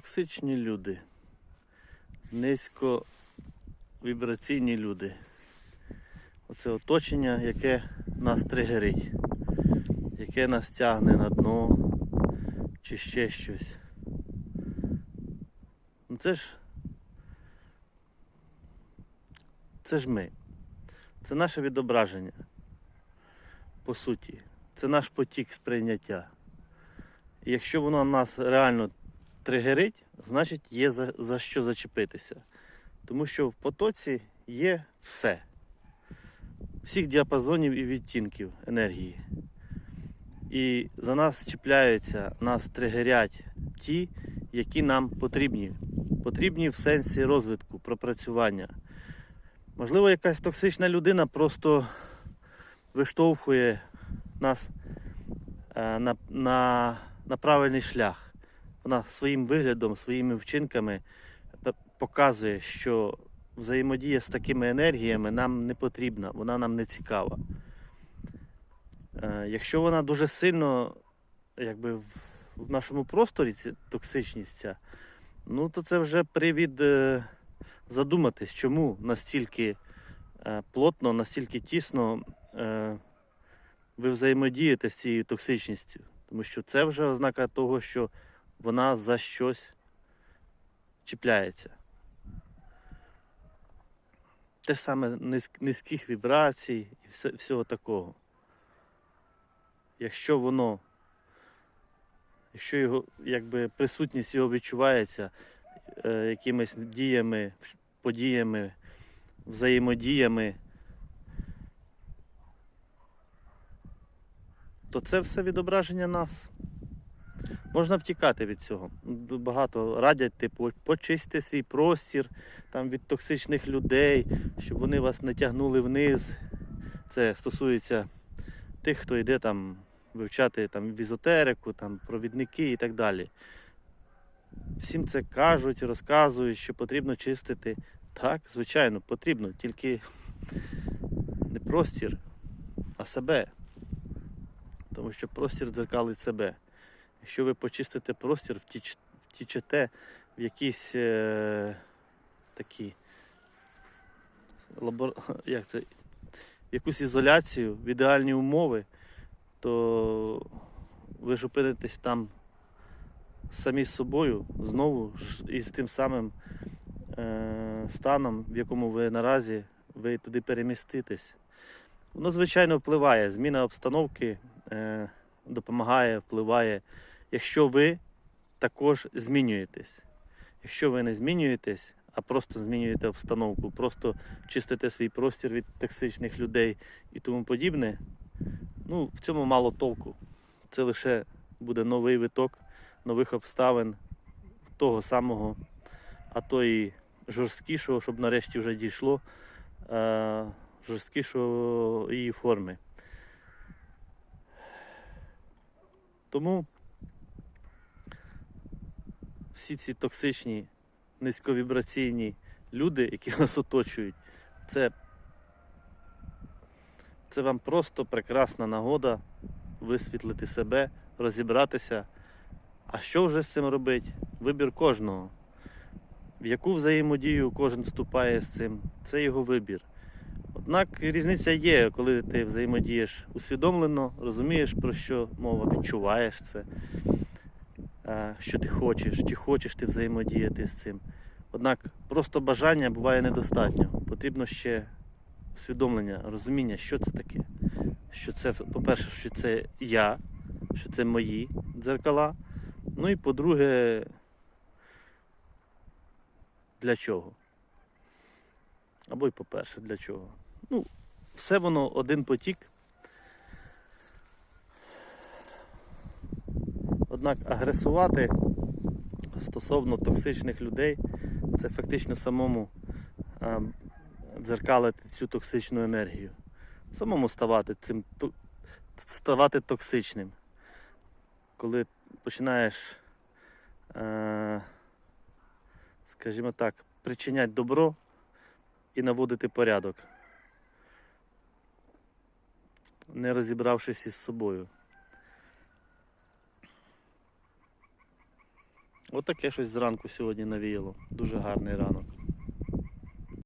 Токсичні люди. Низьковібраційні люди. Оце оточення, яке нас тригерить, яке нас тягне на дно чи ще щось. Ну це ж. Це ж ми. Це наше відображення. По суті. Це наш потік сприйняття. І якщо воно нас реально тригерить, значить є за, за що зачепитися. Тому що в потоці є все. Всіх діапазонів і відтінків енергії. І за нас чіпляються, нас тригерять ті, які нам потрібні. Потрібні в сенсі розвитку, пропрацювання. Можливо, якась токсична людина просто виштовхує нас е, на, на, на правильний шлях. Вона своїм виглядом, своїми вчинками показує, що взаємодія з такими енергіями нам не потрібна, вона нам не цікава. Е, Якщо вона дуже сильно якби, в- нашому просторі ця токсичність, ця, ну то це вже привід е, задуматись, чому настільки е, плотно, настільки тісно ви взаємодієте з цією токсичністю. Тому що це вже ознака того, що вона за щось чіпляється. Те ж саме низьких вібрацій і всього такого. Якщо воно, якщо його, якби присутність його відчувається е, якимись діями, подіями, взаємодіями, то це все відображення нас. Можна втікати від цього. Багато радять, типу, почисти свій простір там, від токсичних людей, щоб вони вас не тягнули вниз. Це стосується тих, хто йде там вивчати там, візотерику, там, провідники і так далі. Всім це кажуть, розказують, що потрібно чистити. Так, звичайно, потрібно, тільки не простір, а себе. Тому що простір дзеркалить себе. Якщо ви почистите простір, втіч, втічете в якісь е, такі лабор... як це, в якусь ізоляцію, в ідеальні умови, то ви ж опинитесь там самі з собою, знову ж із тим самим е, станом, в якому ви наразі ви туди переміститесь. Воно, звичайно, впливає. Зміна обстановки е, допомагає, впливає, якщо ви також змінюєтесь. Якщо ви не змінюєтесь, а просто змінюєте обстановку, просто чистите свій простір від токсичних людей і тому подібне, ну, в цьому мало толку. Це лише буде новий виток нових обставин того самого, а то і жорсткішого, щоб нарешті вже дійшло е, жорсткішого її форми. Тому всі ці токсичні, низьковібраційні люди, які нас оточують, це, це вам просто прекрасна нагода висвітлити себе, розібратися. А що вже з цим робити? Вибір кожного. В яку взаємодію кожен вступає з цим, це його вибір. Однак різниця є, коли ти взаємодієш усвідомлено, розумієш, про що мова, відчуваєш це, що ти хочеш, чи хочеш ти взаємодіяти з цим. Однак просто бажання буває недостатньо. Потрібно ще усвідомлення, розуміння, що це таке. Що це, по-перше, що це я, що це мої дзеркала. Ну і по-друге, для чого? Або й по-перше, для чого? Ну, все воно один потік. Однак агресувати стосовно токсичних людей це фактично самому дзеркалити цю токсичну енергію. Самому ставати цим ставати токсичним. Коли починаєш, е, скажімо так, причиняти добро і наводити порядок, не розібравшись із собою. Отаке щось зранку сьогодні навіяло. Дуже гарний ранок.